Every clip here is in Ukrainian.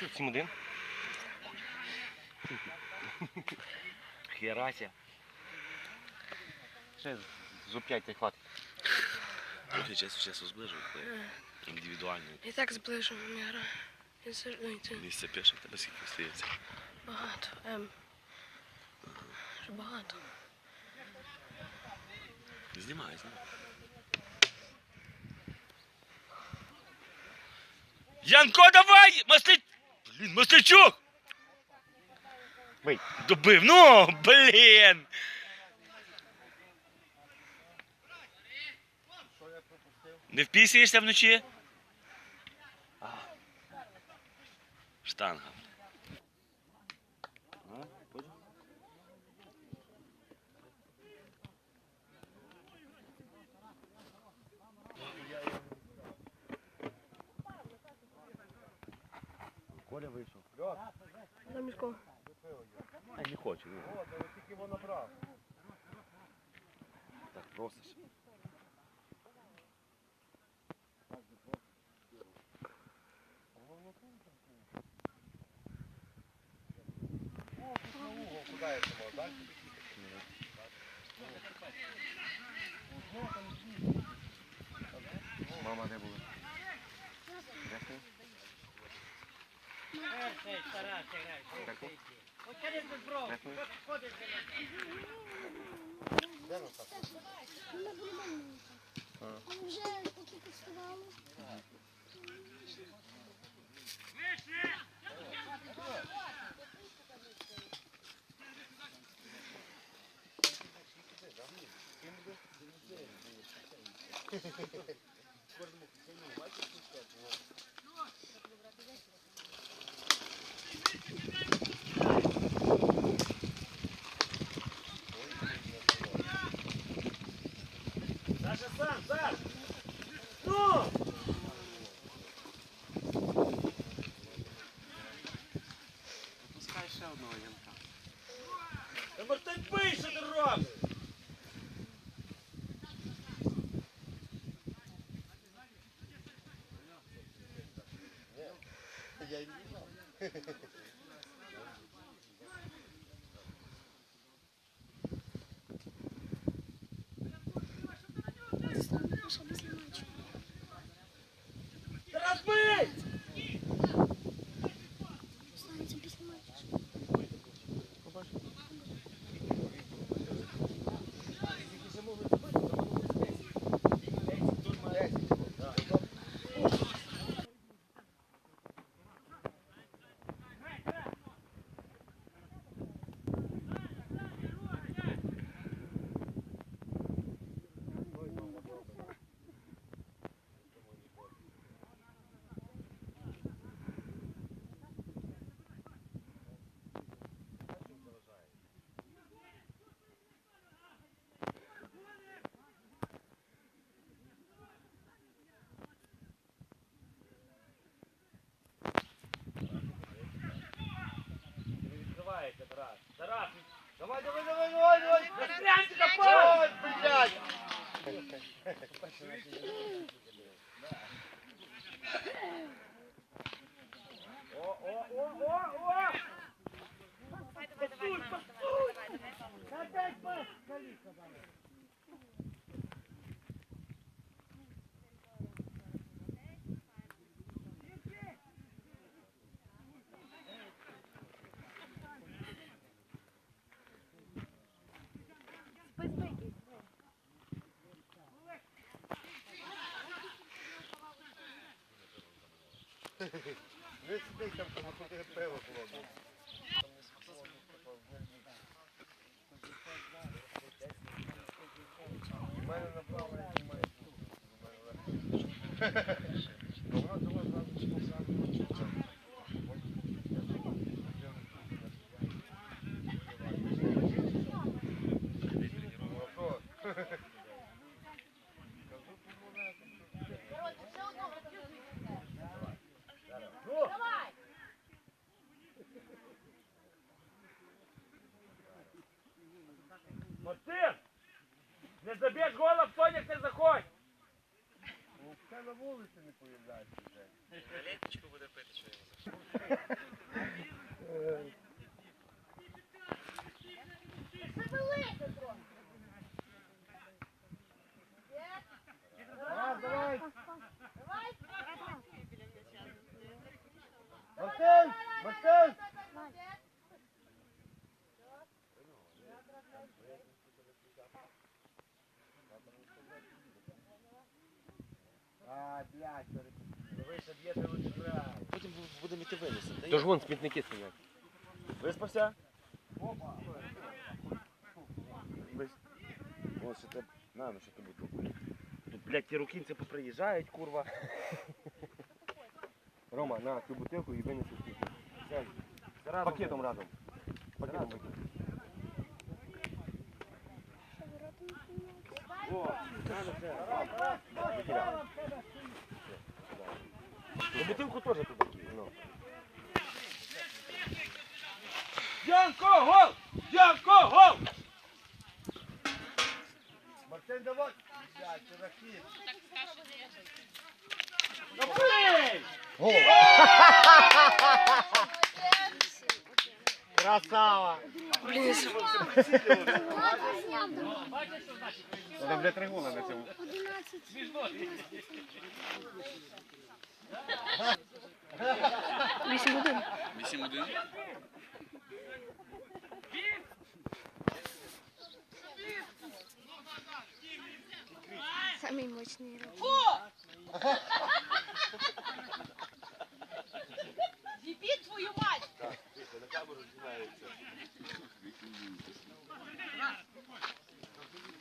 що, 7-1? Херася. Ще з 5 не хватить. Трохи часу часу індивідуально. І так зближено не гра. І це, і це Місце пише, тебе скільки стається. багато. Ем. Вже багато. Знімай, знімай. Янко, давай! Масли... Блін, Масличук! Бий. Добив, ну, блін! Не впісуєшся вночі? Штанга. Коля вийшов. На? А не хочу. брав. Так просиш. Дякую. Дякую. Вже поки підставали. Пускай Ще після матчу. Тарас Тарас. Давай, давай, давай, давай, давай! Застряньте, капай! блядь! О, о, о, о, о! Пасуй, пасуй! Опять пас! Калика, давай. Ви сидіть там, тому куди пиво було. У мене направо і немає. Вона дала зразу Мартин! Не заб'єш гола, в соняк не заходь! Хай на вулиці не появляється вже. Леточку буде пити, що йому Давай, давай. Мартин, Мартин. А, блядь, Дивися. Потім будемо йти винести. Тож вон смітники стоять. Виспався? Що ти. На, ну що тобі тут. Тут, блядь, ті рукінці поприїжджають, курва. Рома, на цю бутилку і винеси. Пакетом разом. Пакетом викинь. Ну, теж туди кинь, ну. Янко, гол! Янко, гол! Мартин, давай. Добрий! Красава. Блін, я з- Там, блядь, три гола на цьому. 11. вісім годин. Самый мощный рот. Їбі твою мать!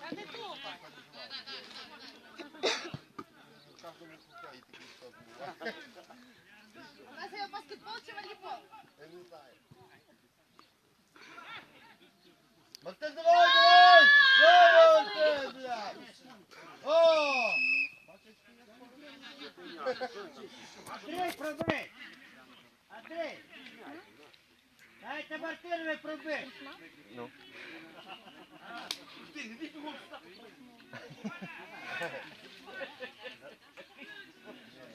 Та не тупо. У нас є баскетбол чи волейбол? Я не знаю. Мартин, давай, давай! Давай, Мартин, блядь! О! Андрей, пробий! Андрей! Дайте Мартинові пробий!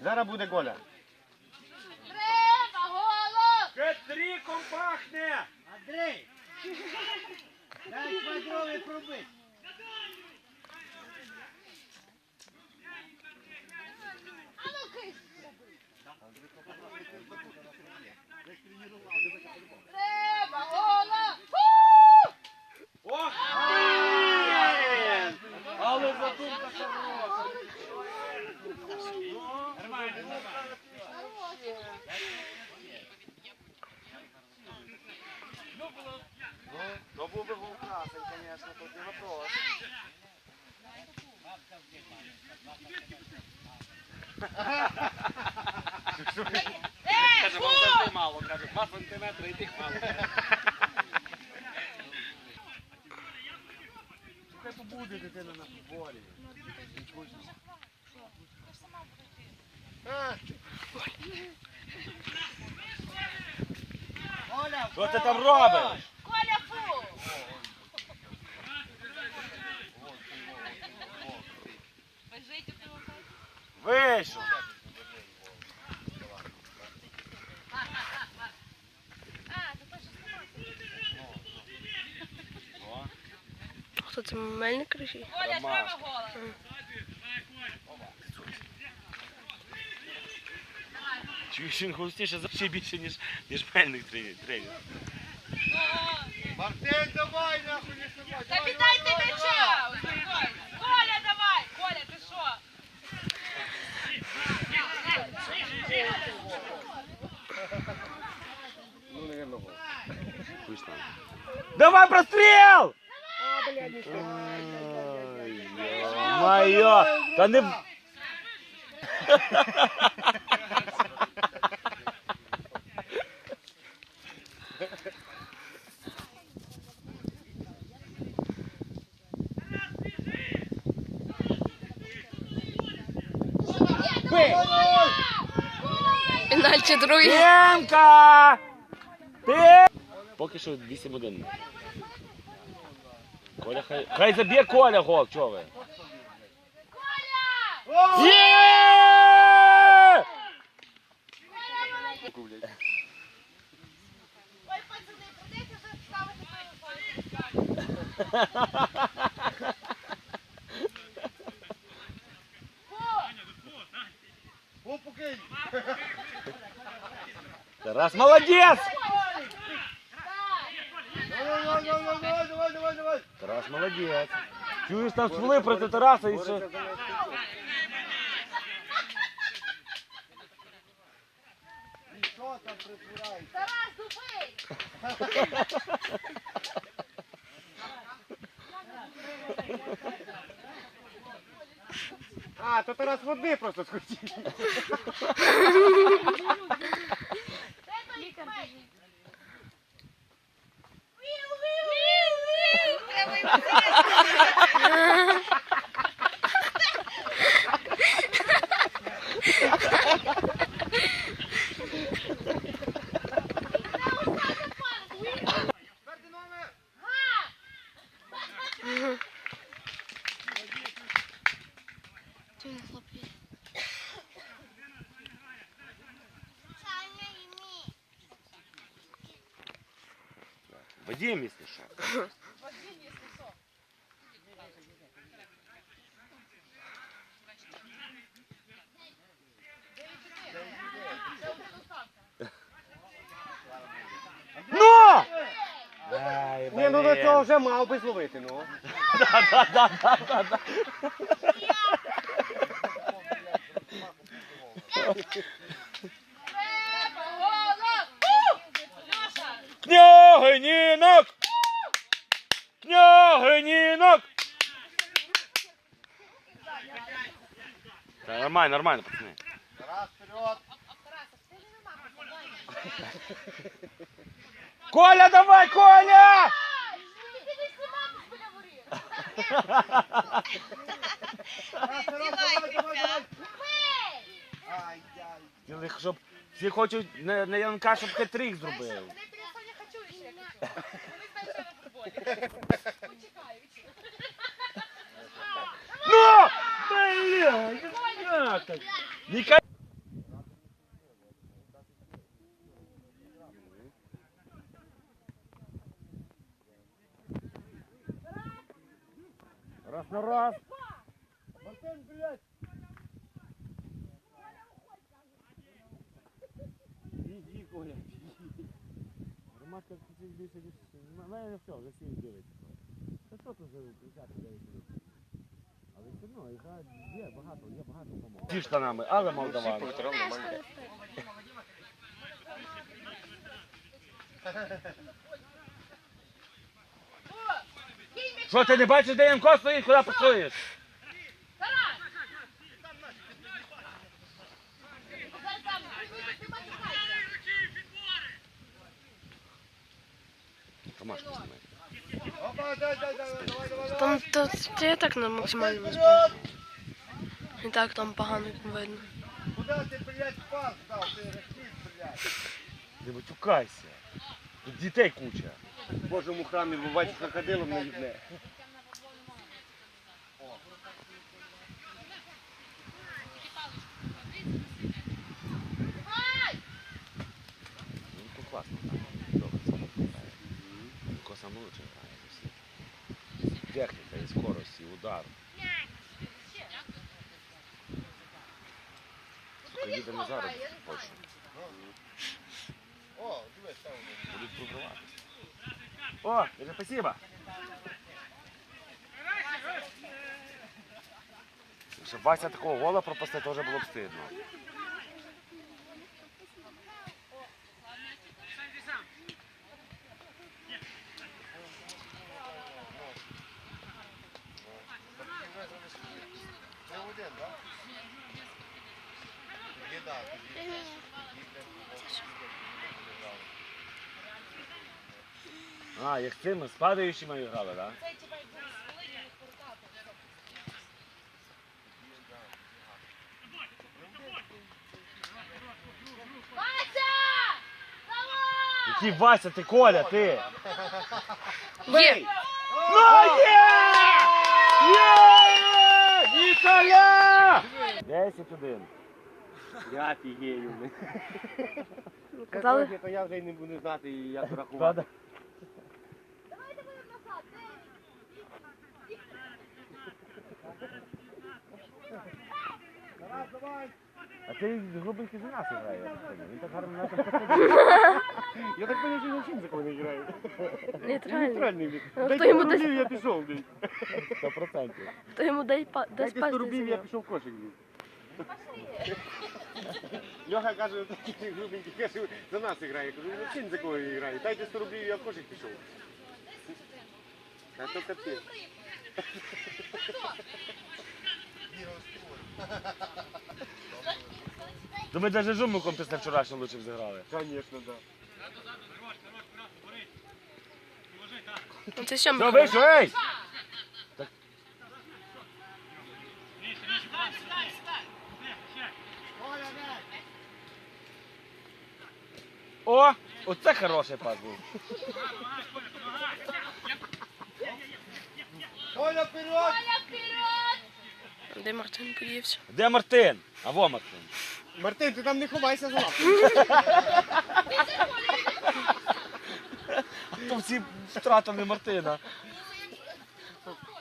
Зараз буде голя. Треба, голос! Кетріком пахне! Андрей! Дай ну кись! Треба, голос! Фу! Ох, блін! Але задумка хороша. Нормально, нормально. Ну, був би гол красень, звісно, тут не вопрос. Е, фу! мало, каже, 2 сантиметри і тих мало. Хай побуде дитина на футболі. Що ти там робиш? Вийшов. Хто це мельник кричить? Коля, треба голос! Чуєш, він густіше ще більше, ніж, ніж мельник тренер. тренер. Мартин, давай, нахуй, не снимай. Та віддайте м'яча! Успокойся. Коля, давай! Коля, ти що? Ну, наверное, гол. Хуй знає. Давай простріл! Моє! Та не... Пенальті другий. Ємка! Ти! Поки що 8-1. Коля, хай... Хай заб'є Коля гол, чого ви? Коля! Є! Ой, пацани, прийдеться вже ставити кинь. Тарас молодець! Чуєш там стволи проти Тараса і ще. Тарас, дубий! А, то Тарас води просто схотів. Якщо що. Ну! Ні, ну до цього вже мав би зловити, ну. Да-да-да-да-да. Треба, голос! У! Льоша! Княгинінок! Княгинінок! Та нормально, нормально, пацани. Раз, вперед. Коля, давай, Коля! Щоб всі хочуть на, на Янка, щоб хитрик зробив. Ну! Бля, як так? Ніка... Раз на раз. Мартин, блядь. Іди, Коля. Ромашка хотів більше ніж... У мене все, вже всі дивиться. Та що тут за 59 років? Але все одно, гра є багато, є багато помог. Ті штанами, але молдавани. Що ти не бачиш, де Янко стоїть, куди пасуєш? Тарас! Зараз там, ти матюкайся. Ромашка знімає. Опа, дай, дай, дай, давай, давай, давай. Там то, це я так на максимальному збив. І так там погано видно. Куда ти, блядь, пас дав? Ти рахіт, блядь. Не матюкайся. Тут дітей куча. В Божому храмі бачите крокодилом не їбне. Ну, то класно. Добре, це грає. Янко саме лучше грає з усіх. І Техніка, і скорость, і удар. Сука, їдемо зараз в Польщу. О, дивись, там. Будуть. О, дуже спасибо. Щоб Вася такого гола пропустити, теж було б стидно. А, як цими, з падаючими грали, так? Це як був великий портал. Вася! Давай! Який Вася, ти Коля, ти? Є! Ну є! Є! Ніколя! 10-1. Я фігею. Казали, я вже й не буду знати, як рахувати. А ти глибинки за нас грає, я так понял. Він так гарно на це Я так поняв, що він чим за кого не грає. нейтральний. Нейтральний він. Ну, Дайте йому 100 дасть- я пішов. блін. 100%. То йому дай па- дасть Дайте 100 пасти. я пішов в кошик. блін. Льоха каже, такі грубенькі, каже, за нас грає. Я кажу, ну чим за кого грає? Дайте 100 рублів, я в кошик пішов. Та то капець. То ми навіть жумиком після вчорашнього лучше б зіграли. Звісно, так. Ну, Це сьомий. Все, вийшов, ей! О, оце хороший пас був. Коля, вперед! Де Мартин подівся? Де Мартин? А во Мартин. Мартин, ти там не ховайся за лапу. То всі втратили Мартина.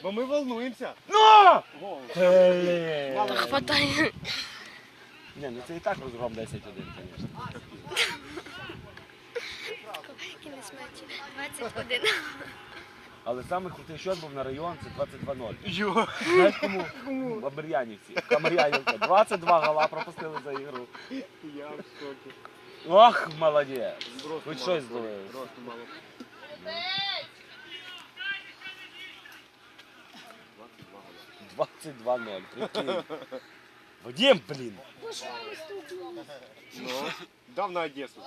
Бо ми волнуємося. Ну! Блін. Та хватає. Ні, ну це і так розгром 10-1, звісно. Кінець матчу. 21. Але саме крутий счет був на район, це 22-0. Йо. Знаєш кому? Кому? Абер'янівці. Камар'янівка. 22 гола пропустили за ігру. Я в шокі. Ох, молодець. Хоч щось зловив. Просто мало. Двадцять-два 0 Прикинь. Вадим, блін. Ну, дав на Одесу.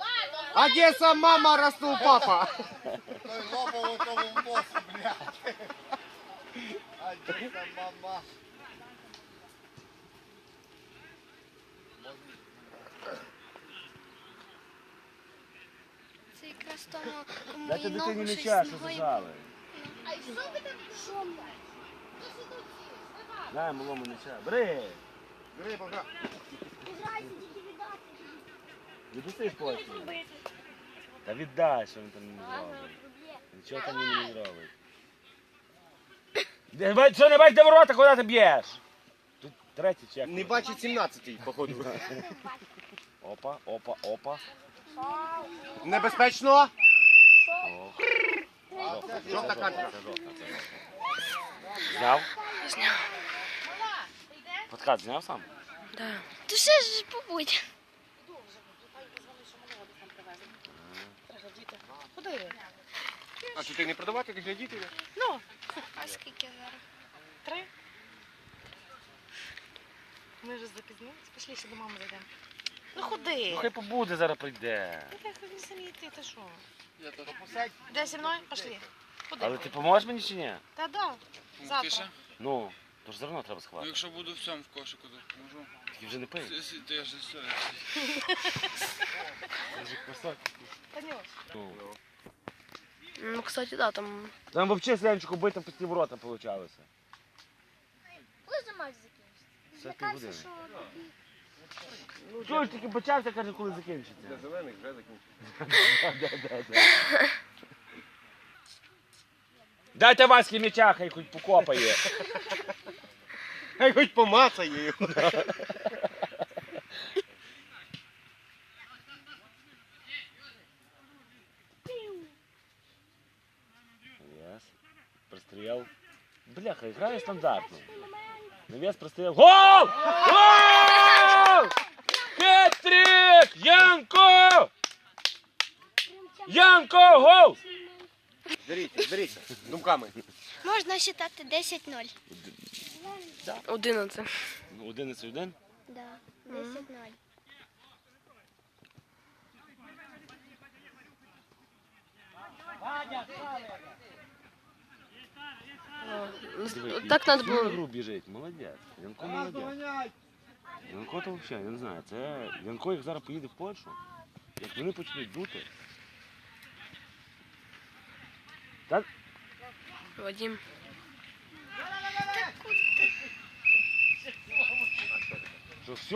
Одеса, мама, росту папа. Той лопав у тому блядь. А де там мама? Це якраз тому, кому Дайте дитині ногу щось м'яча, що ногою. зажали. А що ви там? Що? Дай малому м'яча. Бери. Бери, пока. Відпусти потім. Та віддай, що він там не зробить. Нічого там він не зробить. Що не бачиш, де ворота, куди ти б'єш? Тут третій чек. Не бачить 17-й, походу. Опа, опа, опа. Небезпечно. Жовта, жовта. Зняв? Зняв. Подкат зняв сам? Да. Ти все ж побудь. Куди? А що ти не продавати, ти глядіти? Ну, А скільки зараз? три. Ми вже запізнились. Пішли ще до мами зайдемо. Ну ходи. Ну хай побуде, зараз прийде. Та хоч не самі йти, ти що? Я. Де зі мною? Пішли. Ходи. Але ти поможеш мені чи ні? Та да. Завтра. Ну, то ж зерно треба Ну, сховати. якщо буду в цьому в кошику, то можу. Тільки вже не пий. То я ж все. Танюш. Ну. Ну, кстати, да, там Там взагалі Янчику бити пусті ворота получалося. Коли же матч закінчиться? Все півгодини. Чого ж тільки почався, каже, коли закінчиться. Для зелених вже закінчив. Дайте Васьки м'яча, хай хоч покопає. Хай хоч помацає його. Пристріл. Бляха, грає стандартно. Навес пристріл. Гол! Гол! Хет-трик! Янко! Янко, гол! Беріться, беріться. Думками. Можна вважати 10-0. 11. Ну, 11-1. Да, 10-0. Диви, Так і надо всю було. ігру біжить. Молодець. Янко Раз, молодець. доганяй. Янко то взагалі, я не знаю. Це Янко, як зараз поїде в Польщу, як вони почнуть дути. Так? Вадим. Що все?